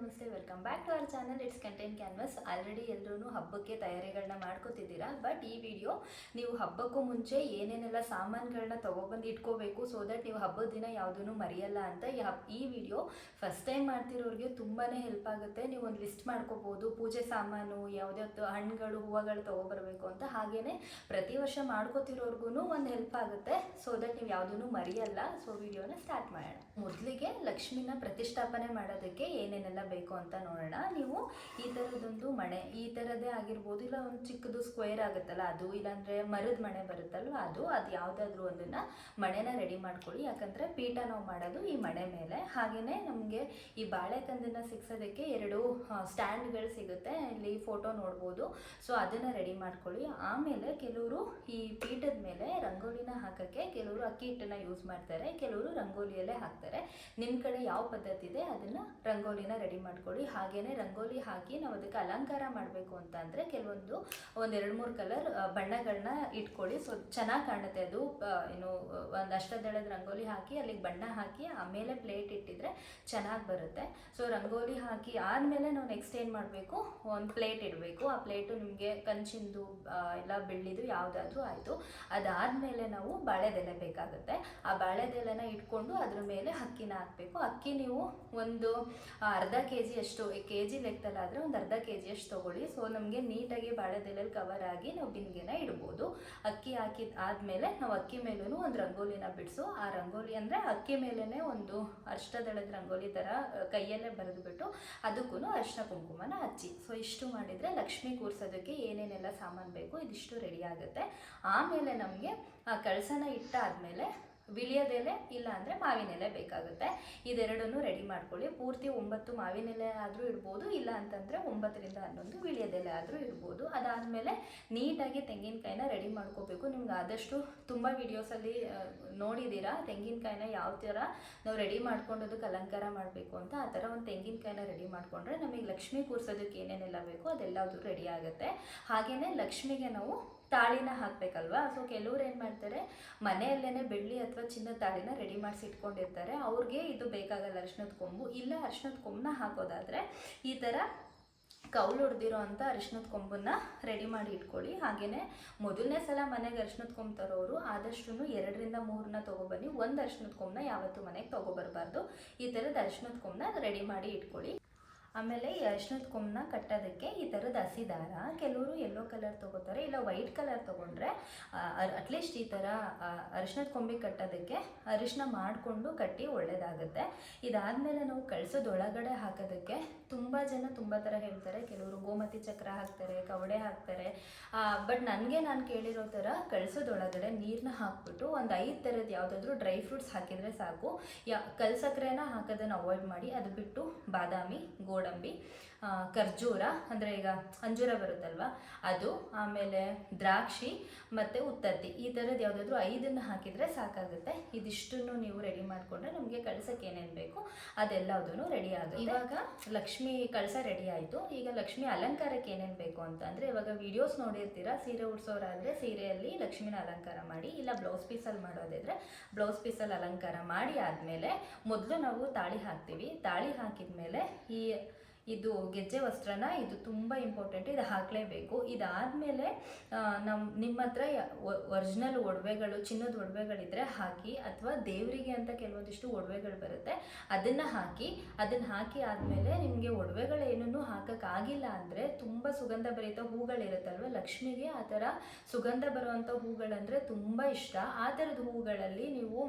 ನಮಸ್ತೆ welcome back to our channel it's content canvas already ಎಲ್ಲರೂ ಹಬ್ಬಕ್ಕೆ ತಯಾರಿಗಳನ್ನ ಮಾಡ್ಕೋತಿದ್ದೀರಾ? ಬಟ್ ಈ ವಿಡಿಯೋ ನೀವು ಹಬ್ಬಕ್ಕೂ ಮುಂಚೆ ಏನೇನೆಲ್ಲ ಸಾಮಾನುಗಳನ್ನ ತೊಗೊಬಂದು ಇಟ್ಕೋಬೇಕು ಸೊ ದಟ್ ನೀವು ಹಬ್ಬದ ದಿನ ಯಾವುದೂ ಮರೆಯಲ್ಲ ಅಂತ ಈ ವಿಡಿಯೋ ಫಸ್ಟ್ ಟೈಮ್ ಮಾಡ್ತಿರೋರಿಗೆ ತುಂಬಾ ಹೆಲ್ಪ್ ಆಗುತ್ತೆ. ನೀವು ಒಂದು ಲಿಸ್ಟ್ ಮಾಡ್ಕೋಬೋದು, ಪೂಜೆ ಸಾಮಾನು, ಯಾವುದ್ಯಾವ್ದು ಹಣ್ಣುಗಳು, ಹೂವುಗಳು ತೊಗೊಬರ್ಬೇಕು ಅಂತ ಹಾಗೇನೆ ಪ್ರತಿ ವರ್ಷ ಮಾಡ್ಕೋತಿರೋರ್ಗು ಒಂದು ಹೆಲ್ಪ್ ಆಗುತ್ತೆ ಸೊ ದಟ್ ನೀವು ಯಾವುದೂ ಮರೆಯಲ್ಲ. ಸೊ ವಿಡಿಯೋನ ಸ್ಟಾರ್ಟ್ ಮಾಡೋಣ. ಮೊದಲಿಗೆ ಲಕ್ಷ್ಮಿನ ಪ್ರತಿಷ್ಠಾಪನೆ ಮಾಡೋದಕ್ಕೆ ಏನೇನೆಲ್ಲ ಬೇಕು ಅಂತ ನೋಡೋಣ. ನೀವು ಈ ಥರದ್ದೊಂದು ಮಣೆ, ಈ ಥರದ್ದೇ ಆಗಿರ್ಬೋದು, ಇಲ್ಲ ಒಂದು ಚಿಕ್ಕದು ಸ್ಕ್ವೇರ್ ಆಗುತ್ತಲ್ಲ, ಅದು ಇಲ್ಲಾಂದರೆ ಮರದ ಮಣೆ ಬರುತ್ತಲ್ವ, ಅದು ಅದು ಯಾವುದಾದ್ರೂ ಒಂದನ್ನು ಮಣೆನ ರೆಡಿ ಮಾಡ್ಕೊಳ್ಳಿ. ಯಾಕಂದರೆ ಪೀಠ ನಾವು ಮಾಡೋದು ಈ ಮಣೆ ಮೇಲೆ. ಹಾಗೆಯೇ ನಮಗೆ ಈ ಬಾಳೆಕಂದನ್ನು ಸಿಕ್ಸೋದಕ್ಕೆ ಎರಡು ಸ್ಟ್ಯಾಂಡ್ಗಳು ಸಿಗುತ್ತೆ. ಇಲ್ಲಿ ಫೋಟೋ ನೋಡ್ಬೋದು. ಸೊ ಅದನ್ನು ರೆಡಿ ಮಾಡ್ಕೊಳ್ಳಿ. ಆಮೇಲೆ ಕೆಲವರು ಈ ಪೀಠದ ಮೇಲೆ ರಂಗೋಲಿನ ಹಾಕೋಕ್ಕೆ ಕೆಲವರು ಅಕ್ಕಿ ಹಿಟ್ಟನ್ನು ಯೂಸ್ ಮಾಡ್ತಾರೆ. ಕೆಲವರು ರಂಗೋಲಿಯಲ್ಲೇ ಹಾಕ್ತಾರೆ. ನಿಮ್ಮ ಕಡೆ ಯಾವ ಪದ್ಧತಿ ಇದೆ? ಅದನ್ನು ರಂಗೋಲಿನ ರೆಡಿ ಮಾಡ್ಕೊಳ್ಳಿ. ಹಾಗೆಯೇ ರಂಗೋಲಿ ಹಾಕಿ ನಾವು ಅದಕ್ಕೆ ಅಲಂಕಾರ ಮಾಡಬೇಕು ಅಂತ ಅಂದರೆ ಕೆಲವೊಂದು ಒಂದೆರಡು ಮೂರು ಕಲರ್ ಬಣ್ಣಗಳನ್ನ ಇಟ್ಕೊಳ್ಳಿ. ಸೊ ಚೆನ್ನಾಗಿ ಕಾಣುತ್ತೆ ಅದು. ಏನು ಒಂದು ಅಷ್ಟದಳದ ರಂಗೋಲಿ ಹಾಕಿ, ಅಲ್ಲಿಗೆ ಬಣ್ಣ ಹಾಕಿ, ಆಮೇಲೆ ಪ್ಲೇಟ್ ಇಟ್ಟಿದ್ರೆ ಚೆನ್ನಾಗಿ ಬರುತ್ತೆ. ಸೊ ರಂಗೋಲಿ ಹಾಕಿ ಆದಮೇಲೆ ನಾವು ನೆಕ್ಸ್ಟ್ ಏನು ಮಾಡಬೇಕು? ಒಂದು ಪ್ಲೇಟ್ ಇಡಬೇಕು. ಆ ಪ್ಲೇಟು ನಿಮಗೆ ಕಂಚಿಂದು ಎಲ್ಲ ಬೆಳ್ಳಿದು ಯಾವುದಾದ್ರೂ ಆಯಿತು. ಅದಾದಮೇಲೆ ನಾವು ಬಾಳೆದೆಲೆ ಬೇಕಾಗುತ್ತೆ. ಆ ಬಾಳೆದೆಲೆನ ಇಟ್ಕೊಂಡು ಅದ್ರ ಮೇಲೆ ಅಕ್ಕಿನ ಹಾಕಬೇಕು. ಅಕ್ಕಿ ನೀವು ಒಂದು ಅರ್ಧ ಕೆ ಜಿ ಅಷ್ಟು ಕೆ ಜಿ ಲೆಕ್ಕದಲ್ಲಾದರೆ ಒಂದು ಅರ್ಧ ಕೆ ಜಿಯಷ್ಟು ತೊಗೊಳ್ಳಿ. ಸೊ ನಮಗೆ ನೀಟಾಗಿ ಬಾಳೆದೆಲೆಯಲ್ಲಿ ಕವರ್ ಆಗಿ ನಾವು ಬಿಂದಿಗೆನ ಇಡ್ಬೋದು. ಅಕ್ಕಿ ಹಾಕಿದ ಆದಮೇಲೆ ನಾವು ಅಕ್ಕಿ ಮೇಲೂ ಒಂದು ರಂಗೋಲಿನ ಬಿಡಿಸು. ಆ ರಂಗೋಲಿ ಅಂದರೆ ಅಕ್ಕಿ ಮೇಲೇ ಒಂದು ಅಷ್ಟದಳದ ರಂಗೋಲಿ ಥರ ಕೈಯಲ್ಲೇ ಬರೆದುಬಿಟ್ಟು ಅದಕ್ಕೂ ಅರಿಶಿನ ಕುಂಕುಮನ ಹಚ್ಚಿ. ಸೊ ಇಷ್ಟು ಮಾಡಿದರೆ ಲಕ್ಷ್ಮಿ ಕೂರ್ಸೋದಕ್ಕೆ ಏನೇನೆಲ್ಲ ಸಾಮಾನು ಬೇಕು ಇದಿಷ್ಟು ರೆಡಿ ಆಗುತ್ತೆ. ಆಮೇಲೆ ನಮಗೆ ಆ ಕಳಸನ ಇಟ್ಟಾದಮೇಲೆ ವಿಳಿಯೋದೆಲೆ ಇಲ್ಲ ಅಂದರೆ ಮಾವಿನ ಎಲೆ ಬೇಕಾಗುತ್ತೆ. ಇದೆರಡನ್ನು ರೆಡಿ ಮಾಡ್ಕೊಳ್ಳಿ. ಪೂರ್ತಿ ಒಂಬತ್ತು ಮಾವಿನ ಎಲೆ ಆದರೂ ಇಡ್ಬೋದು ಇಲ್ಲ ಅಂತಂದರೆ ಒಂಬತ್ತರಿಂದ ಹನ್ನೊಂದು ವಿಳಿಯೋದೆಲೆ ಆದರೂ ಇಡ್ಬೋದು ಅದಾದಮೇಲೆ ನೀಟಾಗಿ ತೆಂಗಿನಕಾಯಿನ ರೆಡಿ ಮಾಡ್ಕೋಬೇಕು. ನಿಮ್ಗೆ ಆದಷ್ಟು ತುಂಬ ವೀಡಿಯೋಸಲ್ಲಿ ನೋಡಿದ್ದೀರಾ ತೆಂಗಿನಕಾಯಿನ ಯಾವ ಥರ ನಾವು ರೆಡಿ ಮಾಡ್ಕೊಂಡು ಅದಕ್ಕೆ ಅಲಂಕಾರ ಮಾಡಬೇಕು ಅಂತ, ಆ ಥರ ಒಂದು ತೆಂಗಿನಕಾಯಿನ ರೆಡಿ ಮಾಡಿಕೊಂಡ್ರೆ ನಮಗೆ ಲಕ್ಷ್ಮಿ ಕೂರ್ಸೋದಕ್ಕೆ ಏನೇನೆಲ್ಲ ಬೇಕೋ ಅದೆಲ್ಲದೂ ರೆಡಿ ಆಗುತ್ತೆ. ಹಾಗೆಯೇ ಲಕ್ಷ್ಮಿಗೆ ನಾವು ತಾಳಿನ ಹಾಕಬೇಕಲ್ವಾ? ಸೊ ಕೆಲವ್ರು ಏನು ಮಾಡ್ತಾರೆ ಮನೆಯಲ್ಲೇ ಬೆಳ್ಳಿ ಅಥವಾ ಚಿನ್ನದ ತಾಳಿನ ರೆಡಿ ಮಾಡಿಸಿ ಇಟ್ಕೊಂಡಿರ್ತಾರೆ. ಅವ್ರಿಗೆ ಇದು ಬೇಕಾಗಲ್ಲ ಅರಿಶಿನದ ಕೊಂಬು. ಇಲ್ಲ ಅರಿಶಿನದ ಕೊಂಬನ್ನ ಹಾಕೋದಾದರೆ ಈ ಥರ ಕೌಲು ಹೊಡೆದಿರೋ ಅಂಥ ಅರಿಶಿನದ ಕೊಂಬನ್ನ ರೆಡಿ ಮಾಡಿ ಇಟ್ಕೊಳ್ಳಿ. ಹಾಗೆಯೇ ಮೊದಲನೇ ಸಲ ಮನೆಗೆ ಅರಿಶಿನದ ಕೊಂಬು ತರೋರು ಆದಷ್ಟು ಎರಡರಿಂದ ಮೂರನ್ನ ತೊಗೊಬನ್ನಿ. ಒಂದು ಅರಿಶಿನದ ಕೊಂಬನ್ನ ಯಾವತ್ತೂ ಮನೆಗೆ ತೊಗೊಬರ್ಬಾರ್ದು. ಈ ಥರದ ಅರಿಶಿನದ ಕೊಂಬನ್ನ ರೆಡಿ ಮಾಡಿ ಇಟ್ಕೊಳ್ಳಿ. ಆಮೇಲೆ ಈ ಅರಿಶಿನದ ಕೊಂಬನ ಕಟ್ಟೋದಕ್ಕೆ ಈ ಥರದ ಹಸಿ ದಾರ, ಕೆಲವರು ಯೆಲ್ಲೋ ಕಲರ್ ತೊಗೋತಾರೆ, ಇಲ್ಲ ವೈಟ್ ಕಲರ್ ತೊಗೊಂಡ್ರೆ ಅಟ್ಲೀಸ್ಟ್ ಈ ಥರ ಅರಿಶಿನದ ಕೊಂಬಿಗೆ ಕಟ್ಟೋದಕ್ಕೆ ಅರಿಶಿನ ಮಾಡಿಕೊಂಡು ಕಟ್ಟಿ ಒಳ್ಳೆಯದಾಗುತ್ತೆ ಇದಾದಮೇಲೆ ನಾವು ಕಳಿಸೋದೊಳಗಡೆ ಹಾಕೋದಕ್ಕೆ ತುಂಬ ಜನ ತುಂಬ ಥರ ಹೇಳ್ತಾರೆ. ಕೆಲವರು ಗೋಮತಿ ಚಕ್ರ ಹಾಕ್ತಾರೆ, ಕವಡೆ ಹಾಕ್ತಾರೆ. ಬಟ್ ನನಗೆ ನಾನು ಕೇಳಿರೋ ಥರ ಕಳಿಸೋದೊಳಗಡೆ ನೀರನ್ನ ಹಾಕ್ಬಿಟ್ಟು ಒಂದು ಐದು ಥರದ ಯಾವುದಾದ್ರೂ ಡ್ರೈ ಫ್ರೂಟ್ಸ್ ಹಾಕಿದರೆ ಸಾಕು. ಯಾ ಕಲ್ಸಕ್ರೆನ ಹಾಕೋದನ್ನು ಅವಾಯ್ಡ್ ಮಾಡಿ, ಅದು ಬಿಟ್ಟು ಬಾದಾಮಿ ಗೋಡಂಬಿ. ಆ, ಖರ್ಜೂರ ಅಂದರೆ ಈಗ ಅಂಜೂರ ಬರುತ್ತಲ್ವ? ಅದು ಆಮೇಲೆ ದ್ರಾಕ್ಷಿ ಮತ್ತು ಉತ್ತತ್ತಿ. ಈ ಥರದ್ದು ಯಾವುದಾದ್ರೂ ಐದನ್ನು ಹಾಕಿದರೆ ಸಾಕಾಗುತ್ತೆ. ಇದಿಷ್ಟನ್ನು ನೀವು ರೆಡಿ ಮಾಡಿಕೊಂಡ್ರೆ ನಮಗೆ ಕಳ್ಸಕ್ಕೆ ಏನೇನು ಬೇಕು ಅದೆಲ್ಲದೂ ರೆಡಿ ಆಗುತ್ತೆ. ಇವಾಗ? ಲಕ್ಷ್ಮಿ ಕಳಸ ರೆಡಿ ಆಯಿತು. ಈಗ ಲಕ್ಷ್ಮಿ ಅಲಂಕಾರಕ್ಕೆ ಏನೇನು ಬೇಕು ಅಂತ ಅಂದರೆ ಇವಾಗ ವಿಡಿಯೋಸ್ ನೋಡಿರ್ತೀರಾ? ಸೀರೆ ಉಡ್ಸೋರಾದರೆ ಸೀರೆಯಲ್ಲಿ ಲಕ್ಷ್ಮಿನ ಅಲಂಕಾರ ಮಾಡಿ ಇಲ್ಲ ಬ್ಲೌಸ್ ಪೀಸಲ್ಲಿ ಮಾಡೋದಿದ್ರೆ ಬ್ಲೌಸ್ ಪೀಸಲ್ಲಿ ಅಲಂಕಾರ ಮಾಡಿ ಆದಮೇಲೆ ಮೊದಲು ನಾವು ತಾಳಿ ಹಾಕ್ತೀವಿ. ತಾಳಿ ಹಾಕಿದ ಮೇಲೆ ಈ ಇದು ಗೆಜ್ಜೆ ವಸ್ತ್ರನ ಇದು ತುಂಬ ಇಂಪಾರ್ಟೆಂಟ್ ಇದು ಹಾಕಲೇಬೇಕು. ಇದಾದಮೇಲೆ ನಮ್ಮ ನಿಮ್ಮ ಹತ್ರ ಒರಿಜಿನಲ್ ಒಡವೆಗಳು, ಚಿನ್ನದ ಒಡವೆಗಳಿದ್ರೆ ಹಾಕಿ, ಅಥವಾ ದೇವರಿಗೆ ಅಂತ ಕೆಲವೊಂದಿಷ್ಟು ಒಡವೆಗಳು ಬರುತ್ತೆ, ಅದನ್ನು ಹಾಕಿ ಅದನ್ನು ಹಾಕಿ ಆದಮೇಲೆ ನಿಮಗೆ ಒಡವೆಗಳೇನೂ ಹಾಕೋಕ್ಕಾಗಿಲ್ಲ ಅಂದರೆ ತುಂಬ ಸುಗಂಧ ಭರಿತ ಹೂಗಳಿರುತ್ತಲ್ವ, ಲಕ್ಷ್ಮಿಗೆ ಆ ಥರ ಸುಗಂಧ ಬರುವಂಥ ಹೂಗಳಂದರೆ ತುಂಬ ಇಷ್ಟ. ಆ ಥರದ ಹೂಗಳಲ್ಲಿ ನೀವು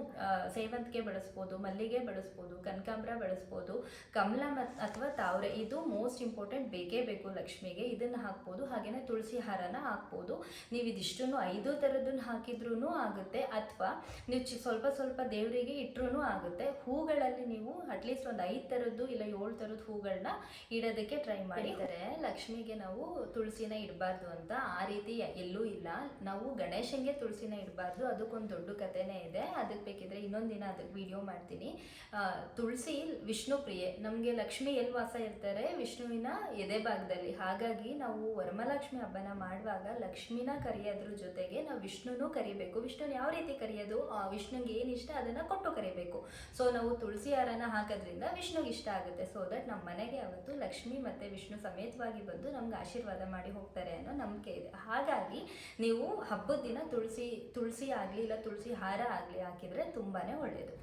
ಸೇವಂತಿಗೆ ಬಳಸ್ಬೋದು, ಮಲ್ಲಿಗೆ ಬಳಸ್ಬೋದು, ಕನಕಾಂಬ್ರ ಬಳಸ್ಬೋದು, ಕಮಲ ಮತ್ತು ಅಥವಾ ತಾವರೆ ಇದು ಮೋಸ್ಟ್ ಇಂಪಾರ್ಟೆಂಟ್ ಬೇಕೇ ಬೇಕು ಲಕ್ಷ್ಮಿಗೆ. ಇದನ್ನು ಹಾಕ್ಬೋದು. ಹಾಗೇನೆ ತುಳಸಿ ಹಾರನ ಹಾಕ್ಬೋದು. ನೀವು ಇದಿಷ್ಟನ್ನು ಐದು ಥರದನ್ನು ಹಾಕಿದ್ರೂ ಆಗುತ್ತೆ. ಅಥವಾ ನೀವು ಚಿ ಸ್ವಲ್ಪ ಸ್ವಲ್ಪ ದೇವರಿಗೆ ಇಟ್ಟರೂ ಆಗುತ್ತೆ. ಹೂಗಳಲ್ಲಿ ನೀವು ಅಟ್ಲೀಸ್ಟ್ ಒಂದು ಐದು ಥರದ್ದು ಇಲ್ಲ ಏಳು ಥರದ ಹೂಗಳನ್ನ ಇಡೋದಕ್ಕೆ ಟ್ರೈ ಮಾಡಿದರೆ ಲಕ್ಷ್ಮಿಗೆ ನಾವು ತುಳಸಿನ ಇಡಬಾರ್ದು ಅಂತ ಆ ರೀತಿ ಎಲ್ಲೂ ಇಲ್ಲ. ನಾವು ಗಣೇಶನ್ಗೆ ತುಳಸಿನ ಇಡಬಾರ್ದು. ಅದಕ್ಕೊಂದು ದೊಡ್ಡ ಕಥೆನೇ ಇದೆ. ಅದಕ್ಕೆ ಬೇಕಿದ್ರೆ ಇನ್ನೊಂದು ದಿನ ಅದಕ್ಕೆ ವಿಡಿಯೋ ಮಾಡ್ತೀನಿ. ತುಳಸಿ ವಿಷ್ಣು ಪ್ರಿಯೆ ನಮಗೆ ಲಕ್ಷ್ಮಿ ಎಲ್ಲಿ ವಾಸ ಇರ್ತಾರೆ ಇರ್ತಾರೆ ವಿಷ್ಣುವಿನ ಎದೆ ಭಾಗದಲ್ಲಿ. ಹಾಗಾಗಿ ನಾವು ವರಮಹಾಲಕ್ಷ್ಮಿ ಹಬ್ಬನ ಮಾಡುವಾಗ ಲಕ್ಷ್ಮಿನ ಕರೆಯೋದ್ರ ಜೊತೆಗೆ ನಾವು ವಿಷ್ಣುನೂ ಕರಿಬೇಕು. ವಿಷ್ಣುನ ಯಾವ ರೀತಿ ಕರೆಯೋದು? ವಿಷ್ಣುಗೆ ಏನು ಇಷ್ಟ? ಅದನ್ನು ಕೊಟ್ಟು ಕರಿಬೇಕು. ಸೊ ನಾವು ತುಳಸಿ ಹಾರನ ಹಾಕೋದ್ರಿಂದ ವಿಷ್ಣುಗೆ ಇಷ್ಟ ಆಗುತ್ತೆ. ಸೊ ದಟ್ ನಮ್ಮ ಮನೆಗೆ ಅವತ್ತು ಲಕ್ಷ್ಮಿ ಮತ್ತು ವಿಷ್ಣು ಸಮೇತವಾಗಿ ಬಂದು ನಮ್ಗೆ ಆಶೀರ್ವಾದ ಮಾಡಿ ಹೋಗ್ತಾರೆ ಅನ್ನೋ ನಂಬಿಕೆ ಇದೆ. ಹಾಗಾಗಿ ನೀವು ಹಬ್ಬದ ದಿನ ತುಳಸಿ ತುಳಸಿ ಆಗಲಿ ಇಲ್ಲ ತುಳಸಿ ಹಾರ ಆಗಲಿ ಹಾಕಿದರೆ ತುಂಬಾ ಒಳ್ಳೆಯದು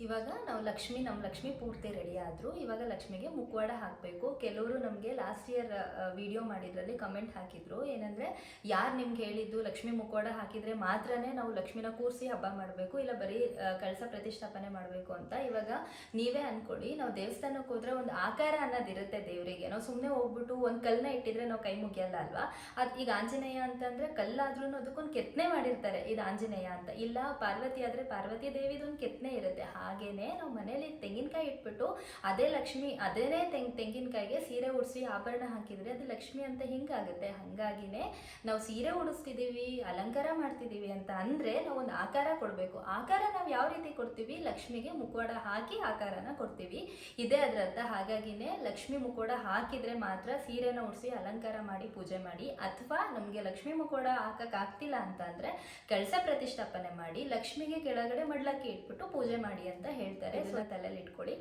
ಇವಾಗ ನಾವು ಲಕ್ಷ್ಮಿ, ನಮ್ಮ ಲಕ್ಷ್ಮಿ ಪೂರ್ತಿ ರೆಡಿ ಆದರು. ಇವಾಗ ಲಕ್ಷ್ಮಿಗೆ ಮುಖವಾಡ ಹಾಕಬೇಕು. ಕೆಲವರು ನಮಗೆ ಲಾಸ್ಟ್ ಇಯರ್ ವಿಡಿಯೋ ಮಾಡಿದ್ರಲ್ಲಿ ಕಮೆಂಟ್ ಹಾಕಿದ್ರು. ಏನಂದರೆ, ಯಾರು ನಿಮ್ಗೆ ಹೇಳಿದ್ದು ಲಕ್ಷ್ಮಿ ಮುಖವಾಡ ಹಾಕಿದರೆ ಮಾತ್ರನೇ ನಾವು ಲಕ್ಷ್ಮಿನ ಕೂರಿಸಿ ಹಬ್ಬ ಮಾಡಬೇಕು, ಇಲ್ಲ ಬರೀ ಕಳಸ ಪ್ರತಿಷ್ಠಾಪನೆ ಮಾಡಬೇಕು ಅಂತ. ಇವಾಗ ನೀವೇ ಅಂದ್ಕೊಳ್ಳಿ ನಾವು ದೇವಸ್ಥಾನಕ್ಕೆ ಹೋದ್ರೆ ಒಂದು ಆಕಾರ ಅನ್ನೋದಿರುತ್ತೆ ದೇವರಿಗೆ. ನಾವು ಸುಮ್ಮನೆ ಹೋಗ್ಬಿಟ್ಟು ಒಂದು ಕಲ್ಲನ್ನ ಇಟ್ಟಿದ್ರೆ ನಾವು ಕೈ ಮುಗಿಯಲ್ಲ ಅಲ್ವಾ? ಅದು ಈಗ ಆಂಜನೇಯ ಅಂತಂದರೆ ಕಲ್ಲಾದ್ರೂ ಅದಕ್ಕೊಂದು ಕೆತ್ತನೆ ಮಾಡಿರ್ತಾರೆ. ಇದು ಆಂಜನೇಯ ಅಂತ. ಇಲ್ಲ, ಪಾರ್ವತಿ ಆದರೆ ಪಾರ್ವತಿ ದೇವಿದೊಂದು ಕೆತ್ತನೆ ಇರುತ್ತೆ. ಹಾಗೇನೆ ನಾವು ಮನೇಲಿ ತೆಂಗಿನಕಾಯಿ ಇಟ್ಬಿಟ್ಟು ಅದೇ ಲಕ್ಷ್ಮಿ ಅದೇ ತೆಂಗ್, ತೆಂಗಿನಕಾಯಿಗೆ ಸೀರೆ ಉಡಿಸಿ ಆಭರಣ ಹಾಕಿದ್ರೆ ಅದು ಲಕ್ಷ್ಮಿ ಅಂತ ಹಿಂಗಾಗುತ್ತೆ. ಹಾಗಾಗಿನೇ ನಾವು ಸೀರೆ ಉಡಿಸ್ತಿದ್ದೀವಿ, ಅಲಂಕಾರ ಮಾಡ್ತಿದ್ದೀವಿ ಅಂತ ಅಂದರೆ ನಾವು ಒಂದು ಆಕಾರ ಕೊಡಬೇಕು. ಆಕಾರ ನಾವು ಯಾವ ರೀತಿ ಕೊಡ್ತೀವಿ? ಲಕ್ಷ್ಮಿಗೆ ಮುಖವಾಡ ಹಾಕಿ ಆಕಾರನ ಕೊಡ್ತೀವಿ. ಇದೇ ಅದರರ್ಥ ಹಾಗಾಗಿನೇ ಲಕ್ಷ್ಮಿ ಮುಖವಾಡ ಹಾಕಿದ್ರೆ ಮಾತ್ರ ಸೀರೆನ ಉಡಿಸಿ ಅಲಂಕಾರ ಮಾಡಿ, ಪೂಜೆ ಮಾಡಿ ಅಥವಾ ನಮಗೆ ಲಕ್ಷ್ಮಿ ಮುಖವಾಡ ಹಾಕಕ್ ಆಗ್ತಿಲ್ಲ ಅಂತ ಅಂದ್ರೆ ಕಳಸ ಪ್ರತಿಷ್ಠಾಪನೆ ಮಾಡಿ, ಲಕ್ಷ್ಮಿಗೆ ಕೆಳಗಡೆ ಮಡ್ಲಕ್ಕೆ ಇಟ್ಬಿಟ್ಟು ಪೂಜೆ ಮಾಡಿ ಅಂತ ಹೇಳ್ತಾರೆ. ಸೊ ತಲೆಯಲ್ಲಿ ಇಟ್ಕೊಳ್ಳಿ.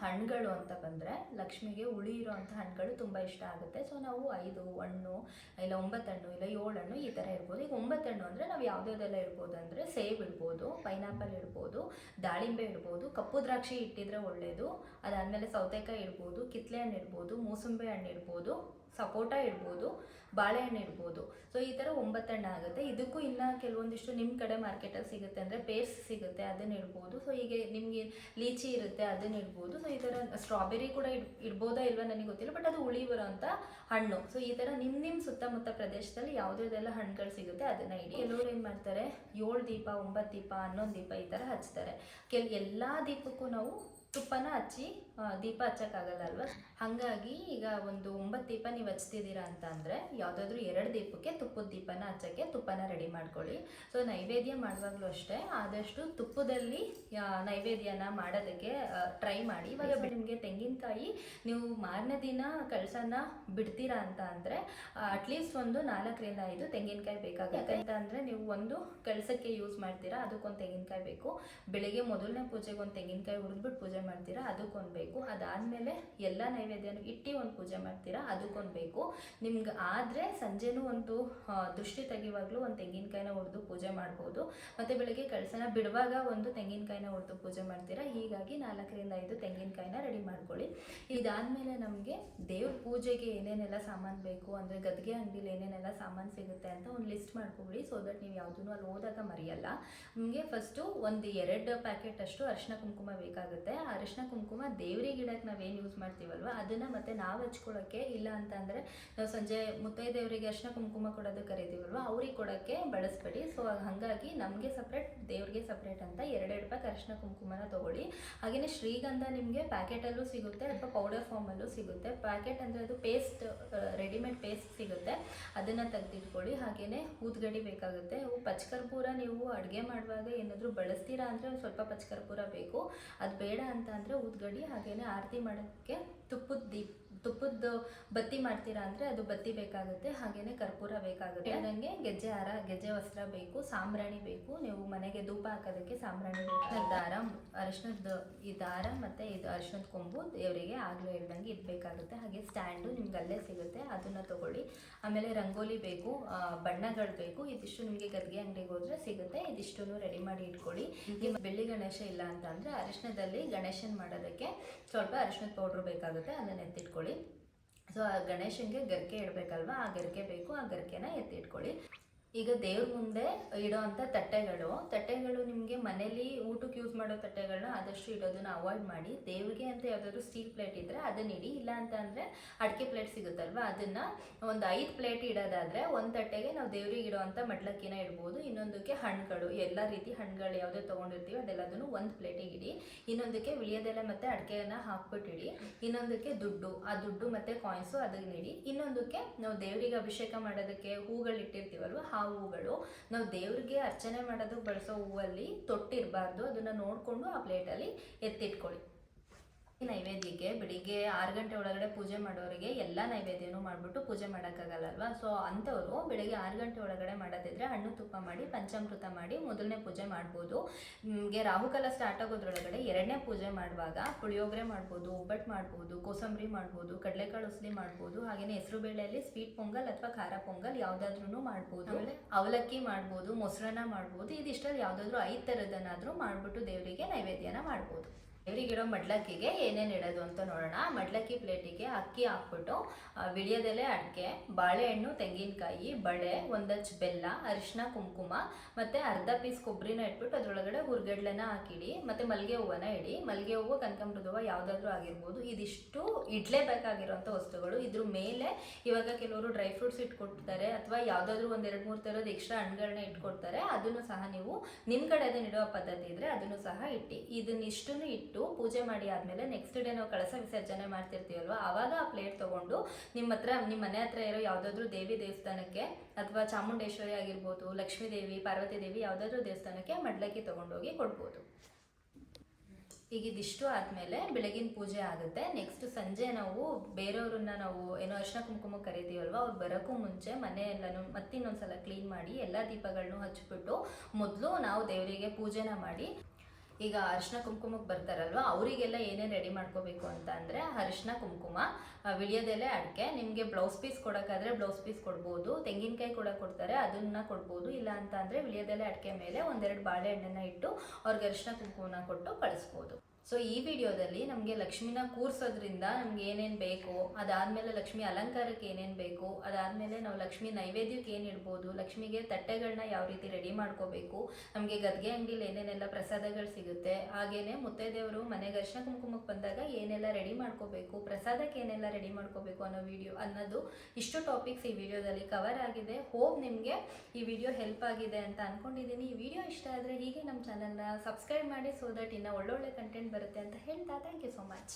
ಹಣ್ಣುಗಳು ಅಂತ ಬಂದರೆ ಲಕ್ಷ್ಮಿಗೆ ಹುಳಿ ಇರೋವಂಥ ಹಣ್ಣುಗಳು ತುಂಬ ಇಷ್ಟ ಆಗುತ್ತೆ. ಸೊ ನಾವು ಐದು ಹಣ್ಣು ಇಲ್ಲ ಒಂಬತ್ತು ಹಣ್ಣು ಇಲ್ಲ ಏಳು ಹಣ್ಣು ಈ ಥರ ಇರ್ಬೋದು. ಈಗ ಒಂಬತ್ತು ಹಣ್ಣು ಅಂದರೆ ನಾವು ಯಾವುದ್ಯಾವ್ದೆಲ್ಲ ಇರ್ಬೋದು ಅಂದರೆ ಸೇಬ್ ಇಡ್ಬೋದು ಪೈನಾಪಲ್ ಇಡ್ಬೋದು ದಾಳಿಂಬೆ ಇಡ್ಬೋದು ಕಪ್ಪು ದ್ರಾಕ್ಷಿ ಇಟ್ಟಿದ್ರೆ ಒಳ್ಳೆಯದು ಅದಾದಮೇಲೆ ಸೌತೆಕಾಯಿ ಇರ್ಬೋದು ಕಿತ್ಲೆ ಹಣ್ಣು ಇರ್ಬೋದು ಮೂಸಂಬೆ ಹಣ್ಣು ಇಡ್ಬೋದು ಸಪೋಟ ಇಡ್ಬೋದು, ಬಾಳೆಹಣ್ಣು ಇಡ್ಬೋದು. ಸೊ ಈ ಥರ ಒಂಬತ್ತು ಹಣ್ಣು ಆಗುತ್ತೆ. ಇದಕ್ಕೂ ಇನ್ನು ಕೆಲವೊಂದಿಷ್ಟು ನಿಮ್ಮ ಕಡೆ ಮಾರ್ಕೆಟಲ್ಲಿ ಸಿಗುತ್ತೆ ಅಂದರೆ ಪೇರ್ಸ್ ಸಿಗುತ್ತೆ, ಅದನ್ನು ಇಡ್ಬೋದು. ಸೊ ಹೀಗೆ ನಿಮಗೆ ಲೀಚಿ ಇರುತ್ತೆ, ಅದನ್ನ ಇಡ್ಬೋದು. ಸೊ ಈ ಥರ ಸ್ಟ್ರಾಬೆರಿ ಕೂಡ ಇಡ್, ಇಡ್ಬೋದಾ ಇಲ್ವಾ ನನಗೆ ಗೊತ್ತಿಲ್ಲ ಬಟ್ ಅದು ಉಳಿ ಬರೋಂಥ ಹಣ್ಣು. ಸೊ ಈ ಥರ ನಿಮ್ಮ ನಿಮ್ಮ ಸುತ್ತಮುತ್ತ ಪ್ರದೇಶದಲ್ಲಿ ಯಾವುದ್ಯಾವ್ದೆಲ್ಲ ಹಣ್ಣುಗಳು ಸಿಗುತ್ತೆ, ಅದನ್ನು ಇಡಿ. ಕೆಲವರು ಏನು ಮಾಡ್ತಾರೆ? ಏಳು ದೀಪ, ಒಂಬತ್ತು ದೀಪ, ಹನ್ನೊಂದು ದೀಪ ಈ ಥರ ಹಚ್ತಾರೆ. ಕೆಲ, ಎಲ್ಲ ದೀಪಕ್ಕೂ ನಾವು ತುಪ್ಪನ ಹಚ್ಚಿ ದೀಪ ಹಚ್ಚಕ್ಕಾಗಲ್ಲ ಅಲ್ವಾ ಹಾಗಾಗಿ ಈಗ ಒಂದು ಒಂಬತ್ತು ದೀಪ ನೀವು ಹಚ್ತಿದ್ದೀರಾ ಅಂತ ಅಂದರೆ ಯಾವುದಾದ್ರೂ ಎರಡು ದೀಪಕ್ಕೆ ತುಪ್ಪದ ದೀಪನ ಹಚ್ಚೋಕ್ಕೆ ತುಪ್ಪನ ರೆಡಿ ಮಾಡ್ಕೊಳ್ಳಿ. ಸೊ ನೈವೇದ್ಯ ಮಾಡುವಾಗಲೂ ಅಷ್ಟೇ ಆದಷ್ಟು ತುಪ್ಪದಲ್ಲಿ ನೈವೇದ್ಯನ ಮಾಡೋದಕ್ಕೆ ಟ್ರೈ ಮಾಡಿ. ಇವಾಗ ನಿಮಗೆ ತೆಂಗಿನಕಾಯಿ ನೀವು ಮಾರನೇ ದಿನ ಕಳಸನ ಬಿಡ್ತೀರಾ ಅಂತ ಅಂದರೆ ಅಟ್ಲೀಸ್ಟ್ ಒಂದು ನಾಲ್ಕರಿಂದ ಐದು ತೆಂಗಿನಕಾಯಿ ಬೇಕಾಗುತ್ತೆ. ಅಂತ ಅಂದರೆ ನೀವು ಒಂದು ಕಳಸಕ್ಕೆ ಯೂಸ್ ಮಾಡ್ತೀರಾ ಅದಕ್ಕೊಂದು ತೆಂಗಿನಕಾಯಿ ಬೇಕು. ಬೆಳಿಗ್ಗೆ ಮೊದಲನೇ ಪೂಜೆಗೆ ಒಂದು ತೆಂಗಿನಕಾಯಿ ಹುರಿದ್ಬಿಟ್ಟು ಪೂಜೆ ಮಾಡ್ತೀರಾ ಅದಕ್ಕೊಂದು ಬೇಕು ಅದಾದಮೇಲೆ ಎಲ್ಲ ನೈವೇದ್ಯನೂ ಇಟ್ಟು ಒಂದು ಪೂಜೆ ಮಾಡ್ತೀರಾ ಅದಕ್ಕೊಂದು ಬೇಕು ನಿಮ್ಗೆ ಆದರೆ ಸಂಜೆನೂ ಒಂದು ದೃಷ್ಟಿ ತೆಗಿವಾಗಲೂ ಒಂದು ತೆಂಗಿನಕಾಯಿನ ಹೊಡೆದು ಪೂಜೆ ಮಾಡ್ಬೋದು. ಮತ್ತು ಬೆಳಗ್ಗೆ ಕಳಸನ ಬಿಡುವಾಗ ಒಂದು ತೆಂಗಿನಕಾಯಿನ ಹೊಡೆದು ಪೂಜೆ ಮಾಡ್ತೀರಾ, ಹೀಗಾಗಿ ನಾಲ್ಕರಿಂದ ಐದು ತೆಂಗಿನಕಾಯಿನ ರೆಡಿ ಮಾಡ್ಕೊಳ್ಳಿ. ಇದಾದಮೇಲೆ ನಮಗೆ ದೇವ್ರ ಪೂಜೆಗೆ ಏನೇನೆಲ್ಲ ಸಾಮಾನು ಬೇಕು, ಅಂದರೆ ಗದ್ಗೆ ಅಂಗಡಿಲಿ ಏನೇನೆಲ್ಲ ಸಾಮಾನು ಸಿಗುತ್ತೆ ಅಂತ ಒಂದು ಲಿಸ್ಟ್ ಮಾಡ್ಕೊಬಿಡಿ ಸೊ ದಟ್ ನೀವು ಯಾವುದೂ ಅಲ್ಲಿ ಹೋದಾಗ ಮರೆಯಲ್ಲ. ನಿಮಗೆ ಫಸ್ಟು ಒಂದು ಎರಡು ಪ್ಯಾಕೆಟ್ ಅಷ್ಟು ಅರಿಶಿನ ಕುಂಕುಮ ಬೇಕಾಗುತ್ತೆ. ಅರಿಶಿನ ಕುಂಕುಮ ದೇವ್ರಿಗೆ ಇಡಕ್ಕೆ ನಾವೇನು ಯೂಸ್ ಮಾಡ್ತೀವಲ್ವ? ಅದನ್ನು ಮತ್ತೆ ನಾವು ಹಚ್ಕೊಳ್ಳೋಕ್ಕೆ ಇಲ್ಲ ಅಂತ ಅಂದರೆ ನಾವು ಸಂಜೆ ಮುತ್ತೈದೆಯವರಿಗೆ ಅರಿಶಿನ ಕುಂಕುಮ ಕೊಡೋದು ಕರಿತೀವಲ್ವ? ಅವ್ರಿಗೆ ಕೊಡೋಕ್ಕೆ ಬಳಸ್ಬೇಡಿ. ಸೊ ಹಾಗಾಗಿ ನಮಗೆ ಸಪ್ರೇಟ್ ದೇವ್ರಿಗೆ ಸಪ್ರೇಟ್ ಅಂತ ಎರಡೆರಡು ಪ್ಯಾಕ್ ಅರಿಶಿನ ಕುಂಕುಮನ ತೊಗೊಳ್ಳಿ. ಹಾಗೆಯೇ ಶ್ರೀಗಂಧ ನಿಮಗೆ ಪ್ಯಾಕೆಟಲ್ಲೂ ಸಿಗುತ್ತೆ, ಅಥವಾ ಪೌಡರ್ ಫಾರ್ಮಲ್ಲೂ ಸಿಗುತ್ತೆ. ಪ್ಯಾಕೆಟ್ ಅಂದರೆ ಅದು ಪೇಸ್ಟ್ ರೆಡಿಮೇಡ್ ಪೇಸ್ಟ್ ಸಿಗುತ್ತೆ. ಅದನ್ನು ತೆಗೆದಿಟ್ಕೊಳ್ಳಿ. ಹಾಗೆಯೇ ಊದ್ಗಡಿ ಬೇಕಾಗುತ್ತೆ. ಅವು ಪಚ್ಕರ್ಪೂರ ನೀವು ಅಡುಗೆ ಮಾಡುವಾಗ ಏನಾದರೂ ಬಳಸ್ತೀರಾ ಅಂದರೆ ಒಂದು ಸ್ವಲ್ಪ ಪಚ್ಕರ್ಪೂರ ಬೇಕು. ಅದು ಬೇಡ ಅಂತ ಅಂದರೆ ಊದ್ಗಡಿ ಹಾಗೆಯೇ ಆರತಿ ಮಾಡೋಕ್ಕೆ ತುಪ್ಪದ ದೀಪ. ತುಪ್ಪದ ಬತ್ತಿ ಮಾಡ್ತೀರಾ ಅಂದರೆ ಅದು ಬತ್ತಿ ಬೇಕಾಗುತ್ತೆ ಹಾಗೆಯೇ ಕರ್ಪೂರ ಬೇಕಾಗುತ್ತೆ. ನನಗೆ ಗೆಜ್ಜೆ ಹಾರ ಗೆಜ್ಜೆ ವಸ್ತ್ರ ಬೇಕು ಸಾಂಬ್ರಾಣಿ ಬೇಕು. ನೀವು ಮನೆಗೆ ಧೂಪ ಹಾಕೋದಕ್ಕೆ ಸಾಂಬ್ರಾಣಿ ಬೇಕು. ದಾರ ಅರಿಶಿನದ ಈ ದಾರ ಮತ್ತು ಇದು ಅರಿಶಿನದ ಕೊಂಬು ದೇವರಿಗೆ ಆಗಲೇ ಹೇಳ್ದಂಗೆ ಇದು ಬೇಕಾಗುತ್ತೆ. ಹಾಗೆ ಸ್ಟ್ಯಾಂಡು ನಿಮ್ಗೆ ಅಲ್ಲೇ ಸಿಗುತ್ತೆ ಅದನ್ನು ತಗೊಳ್ಳಿ. ಆಮೇಲೆ ರಂಗೋಲಿ ಬೇಕು ಬಣ್ಣಗಳು ಬೇಕು. ಇದಿಷ್ಟು ನಿಮಗೆ ಗದ್ಗೆ ಅಂಗಡಿಗೆ ಹೋದರೆ ಸಿಗುತ್ತೆ. ಇದಿಷ್ಟು ರೆಡಿ ಮಾಡಿ ಇಟ್ಕೊಳ್ಳಿ. ನಿಮ್ಮ ಬೆಳ್ಳಿ ಗಣೇಶ ಇಲ್ಲ ಅಂತ ಅಂದರೆ ಅರಿಶಿನದಲ್ಲಿ ಗಣೇಶನ್ ಮಾಡೋದಕ್ಕೆ ಸ್ವಲ್ಪ ಅರಿಶಿನದ ಪೌಡ್ರ್ ಬೇಕಾಗುತ್ತೆ ಅದನ್ನು ಎತ್ತಿಟ್ಕೊಳ್ಳಿ ಸೊ ಆ ಗಣೇಶನ್ಗೆ ಗರಿಕೆ ಇಡಬೇಕಲ್ವಾ? ಆ ಗರಿಕೆ ಬೇಕು ಆ ಗರಿಕೆನ ಎತ್ತಿಟ್ಕೊಳ್ಳಿ ಈಗ ದೇವ್ರ ಮುಂದೆ ಇಡೋ ಅಂಥ ತಟ್ಟೆಗಳು ತಟ್ಟೆಗಳು ನಿಮಗೆ ಮನೇಲಿ ಊಟಕ್ಕೆ ಯೂಸ್ ಮಾಡೋ ತಟ್ಟೆಗಳನ್ನ ಆದಷ್ಟು ಇಡೋದನ್ನ ಅವಾಯ್ಡ್ ಮಾಡಿ, ದೇವ್ರಿಗೆ ಅಂತ ಯಾವುದಾದ್ರು ಸ್ಟೀಲ್ ಪ್ಲೇಟ್ ಇದ್ದರೆ ಅದನ್ನ ಇಡಿ, ಇಲ್ಲ ಅಂತ ಅಂದರೆ ಅಡಿಕೆ ಪ್ಲೇಟ್ ಸಿಗುತ್ತಲ್ವ, ಅದನ್ನು ಒಂದು ಐದು ಪ್ಲೇಟ್ ಇಡೋದಾದರೆ ಒಂದು ತಟ್ಟೆಗೆ ನಾವು ದೇವ್ರಿಗೆ ಇಡೋ ಅಂಥ ಮಡ್ಲಕ್ಕಿನ ಇಡ್ಬೋದು, ಇನ್ನೊಂದಕ್ಕೆ ಹಣ್ಣುಗಳು, ಎಲ್ಲ ರೀತಿ ಹಣ್ಣುಗಳು ಯಾವುದೇ ತಗೊಂಡಿರ್ತೀವಿ ಅದೆಲ್ಲದನ್ನು ಒಂದು ಪ್ಲೇಟಿಗೆ ಇಡಿ, ಇನ್ನೊಂದಕ್ಕೆ ವಿಳಿಯೋದೆಲ್ಲ ಮತ್ತು ಹಾಕ್ಬಿಟ್ಟು ಹಾಕ್ಬಿಟ್ಟಿಡಿ ಇನ್ನೊಂದಕ್ಕೆ ದುಡ್ಡು, ಆ ದುಡ್ಡು ಮತ್ತು ಕಾಯಿನ್ಸು ಅದನ್ನ ಇಡಿ, ಇನ್ನೊಂದಕ್ಕೆ ನಾವು ದೇವರಿಗೆ ಅಭಿಷೇಕ ಮಾಡೋದಕ್ಕೆ ಹೂಗಳು ಇಟ್ಟಿರ್ತೀವಲ್ವ ಆ ಹೂಗಳು. ನಾವು ದೇವ್ರಿಗೆ ಅರ್ಚನೆ ಮಾಡೋದು ಬಳಸೋ ಹೂವಲ್ಲಿ ತೊಟ್ಟಿರಬಾರ್ದು. ಅದನ್ನು ನೋಡಿಕೊಂಡು ಆ ಪ್ಲೇಟಲ್ಲಿ ಎತ್ತಿಟ್ಕೊಳ್ಳಿ. ನೈವೇದ್ಯಕ್ಕೆ ಬೆಳಿಗ್ಗೆ ಆರು ಗಂಟೆ ಒಳಗಡೆ ಪೂಜೆ ಮಾಡೋರಿಗೆ ಎಲ್ಲ ನೈವೇದ್ಯನೂ ಮಾಡಿಬಿಟ್ಟು ಪೂಜೆ ಮಾಡೋಕ್ಕಾಗಲ್ಲಲ್ವಾ? ಸೊ ಅಂಥವರು ಬೆಳಿಗ್ಗೆ ಆರು ಗಂಟೆ ಒಳಗಡೆ ಮಾಡೋದಿದ್ರೆ ಹಣ್ಣು ತುಪ್ಪ ಮಾಡಿ ಪಂಚಾಮೃತ ಮಾಡಿ ಮೊದಲನೇ ಪೂಜೆ ಮಾಡ್ಬೋದು. ನಿಮಗೆ ರಾಹುಕಾಲ ಸ್ಟಾರ್ಟ್ ಆಗೋದ್ರೊಳಗಡೆ ಎರಡನೇ ಪೂಜೆ ಮಾಡುವಾಗ ಪುಳಿಯೋಗರೆ ಮಾಡ್ಬೋದು ಒಬ್ಬಟ್ಟು ಮಾಡ್ಬೋದು ಕೋಸಂಬರಿ ಮಾಡ್ಬೋದು ಕಡಲೆಕಾಳು ಉಸ್ಲಿ ಮಾಡ್ಬೋದು ಹಾಗೆಯೇ ಹೆಸರು ಬೇಳೆಯಲ್ಲಿ ಸ್ವೀಟ್ ಪೊಂಗಲ್ ಅಥವಾ ಖಾರ ಪೊಂಗಲ್ ಯಾವುದಾದ್ರೂ ಮಾಡ್ಬೋದು. ಅವಲಕ್ಕಿ ಮಾಡ್ಬೋದು ಮೊಸರನ್ನ ಮಾಡ್ಬೋದು ಇದಿಷ್ಟಲ್ಲಿ ಯಾವುದಾದ್ರೂ ಐದು ಥರದನ್ನಾದರೂ ಮಾಡಿಬಿಟ್ಟು ದೇವರಿಗೆ ನೈವೇದ್ಯನ ಮಾಡ್ಬೋದು. ದೇವರಿಗಿಡೋ ಮಡ್ಲಕ್ಕಿಗೆ ಏನೇನು ಇಡೋದು ಅಂತ ನೋಡೋಣ. ಮಡ್ಲಕ್ಕಿ ಪ್ಲೇಟಿಗೆ ಅಕ್ಕಿ ಹಾಕ್ಬಿಟ್ಟು ವಿಳ್ಯದೆಲೆ ಅಡಿಕೆ, ಬಾಳೆಹಣ್ಣು, ತೆಂಗಿನಕಾಯಿ, ಬಳೆ, ಒಂದಚ್ಚು ಬೆಲ್ಲ ಅರಿಶಿನ ಕುಂಕುಮ ಮತ್ತು ಅರ್ಧ ಪೀಸ್ ಕೊಬ್ಬರಿನ ಇಟ್ಬಿಟ್ಟು ಅದರೊಳಗಡೆ ಹುರ್ಗಡ್ಲೆನ ಹಾಕಿಡಿ, ಮತ್ತು ಮಲ್ಲಿಗೆ ಹೂವನ ಇಡಿ. ಮಲ್ಲಿಗೆ ಹೂವು ಕನಕಂಬರದ ಹೂವು ಯಾವುದಾದ್ರೂ ಆಗಿರ್ಬೋದು. ಇದಿಷ್ಟು ಇಡ್ಲೇಬೇಕಾಗಿರೋಂಥ ವಸ್ತುಗಳು. ಇದ್ರ ಮೇಲೆ ಇವಾಗ ಕೆಲವರು ಡ್ರೈ ಫ್ರೂಟ್ಸ್ ಇಟ್ಕೊಡ್ತಾರೆ ಅಥವಾ ಯಾವುದಾದ್ರೂ ಒಂದು ಎರಡು ಮೂರು ಥರದ ಎಕ್ಸ್ಟ್ರಾ ಹಣ್ಣುಗಳನ್ನ ಇಟ್ಕೊಡ್ತಾರೆ. ಅದನ್ನು ಸಹ ನೀವು ನಿಮ್ಮ ಕಡೆ ಅದನ್ನ ಇಡುವ ಪದ್ಧತಿ ಇದ್ರೆ ಅದನ್ನು ಸಹ ಇಟ್ಟು. ಇದನ್ನಿಷ್ಟನ್ನು ಇಟ್ಟು ಪೂಜೆ ಮಾಡಿ ಆದಮೇಲೆ ನೆಕ್ಸ್ಟ್ ಡೇ ನಾವು ಕಳಸ ವಿಸರ್ಜನೆ ಮಾಡ್ತಿರ್ತೀವಲ್ವ? ಆವಾಗ ಆ ಪ್ಲೇಟ್ ತಗೊಂಡು ನಿಮ್ಮ ಹತ್ರ, ನಿಮ್ಮ ಮನೆ ಹತ್ರ ಇರೋ ಯಾವುದಾದ್ರೂ ದೇವಿ ದೇವಸ್ಥಾನಕ್ಕೆ ಅಥವಾ ಚಾಮುಂಡೇಶ್ವರಿ ಆಗಿರ್ಬೋದು, ಲಕ್ಷ್ಮೀ ದೇವಿ, ಪಾರ್ವತಿ ದೇವಿ ಯಾವುದಾದ್ರೂ ದೇವಸ್ಥಾನಕ್ಕೆ ಮಡ್ಲಕ್ಕಿ ತಗೊಂಡೋಗಿ ಕೊಡ್ಬೋದು. ಈಗ ಇದಿಷ್ಟು ಆದಮೇಲೆ ಬೆಳಗಿನ ಪೂಜೆ ಆಗುತ್ತೆ. ನೆಕ್ಸ್ಟ್ ಸಂಜೆ ನಾವು ಬೇರೆಯವ್ರನ್ನ ನಾವು ಏನೋ ಅರ್ಶಿನ ಕುಂಕುಮ ಕರಿತೀವಲ್ವ, ಅವ್ರು ಬರೋಕ್ಕೂ ಮುಂಚೆ ಮನೆ ಎಲ್ಲನೂ ಮತ್ತಿನ್ನೊಂದ್ಸಲ ಕ್ಲೀನ್ ಮಾಡಿ ಎಲ್ಲ ದೀಪಗಳನ್ನೂ ಹಚ್ಚಿಬಿಟ್ಟು ಮೊದಲು ನಾವು ದೇವರಿಗೆ ಪೂಜೆನ ಮಾಡಿ ಈಗ ಅರಿಶಿನ ಕುಂಕುಮಕ್ಕೆ ಬರ್ತಾರಲ್ವ, ಅವರಿಗೆಲ್ಲ ಏನೇನು ರೆಡಿ ಮಾಡ್ಕೋಬೇಕು ಅಂತ ಅಂದರೆ ಅರಿಶಿನ ಕುಂಕುಮ ವಿಳ್ಯದೆಲೆ ಅಡಿಕೆ, ನಿಮಗೆ ಬ್ಲೌಸ್ ಪೀಸ್ ಕೊಡೋಕ್ಕಾದರೆ ಬ್ಲೌಸ್ ಪೀಸ್ ಕೊಡ್ಬೋದು, ತೆಂಗಿನಕಾಯಿ ಕೂಡ ಕೊಡ್ತಾರೆ, ಅದನ್ನ ಕೊಡ್ಬೋದು, ಇಲ್ಲ ಅಂತ ಅಂದರೆ ವಿಳ್ಯದೆಲೆ ಅಡಿಕೆ ಮೇಲೆ ಒಂದೆರಡು ಬಾಳೆಹಣ್ಣನ್ನು ಇಟ್ಟು ಅವ್ರಿಗೆ ಅರಿಶಿನ ಕುಂಕುಮನ ಕೊಟ್ಟು ಕಳಿಸ್ಬೋದು. ಸೊ ಈ ವಿಡಿಯೋದಲ್ಲಿ ನಮಗೆ ಲಕ್ಷ್ಮಿನ ಕೂರ್ಸೋದ್ರಿಂದ ನಮ್ಗೆ ಏನೇನು ಬೇಕು? ಅದಾದಮೇಲೆ ಲಕ್ಷ್ಮಿ ಅಲಂಕಾರಕ್ಕೆ ಏನೇನು ಬೇಕು? ಅದಾದಮೇಲೆ ನಾವು ಲಕ್ಷ್ಮಿ ನೈವೇದ್ಯಕ್ಕೆ ಏನು ಇಡ್ಬೋದು? ಲಕ್ಷ್ಮಿಗೆ ತಟ್ಟೆಗಳನ್ನ ಯಾವ ರೀತಿ ರೆಡಿ ಮಾಡ್ಕೋಬೇಕು? ನಮಗೆ ಗದ್ಗೆ ಅಂಗಡಿಲಿ ಏನೇನೆಲ್ಲ ಪ್ರಸಾದಗಳು ಸಿಗುತ್ತೆ? ಹಾಗೇನೆ ಮುತ್ತೈದೆಯವರು ಮನೆಗೆ ದರ್ಶನ ಕುಂಕುಮಕ್ಕೆ ಬಂದಾಗ ಏನೆಲ್ಲ ರೆಡಿ ಮಾಡ್ಕೋಬೇಕು? ಪ್ರಸಾದಕ್ಕೆ ಏನೆಲ್ಲ ರೆಡಿ ಮಾಡ್ಕೋಬೇಕು ಅನ್ನೋ ವಿಡಿಯೋ ಅನ್ನೋದು ಇಷ್ಟು ಟಾಪಿಕ್ಸ್ ಈ ವಿಡಿಯೋದಲ್ಲಿ ಕವರ್ ಆಗಿದೆ. ಹೋಪ್ ನಿಮಗೆ ಈ ವಿಡಿಯೋ ಹೆಲ್ಪ್ ಆಗಿದೆ ಅಂತ ಅನ್ಕೊಂಡಿದ್ದೀನಿ. ಈ ವಿಡಿಯೋ ಇಷ್ಟ ಆದರೆ ಹೀಗೆ ನಮ್ಮ ಚಾನಲ್ನ ಸಬ್ಸ್ಕ್ರೈಬ್ ಮಾಡಿ ಸೋ ದಟ್ ಇನ್ನು ಒಳ್ಳೊಳ್ಳೆ ಕಂಟೆಂಟ್ ಬರುತ್ತೆ ಅಂತ ಹೇಳ್ತಾ ಥ್ಯಾಂಕ್ ಯು ಸೊ ಮಚ್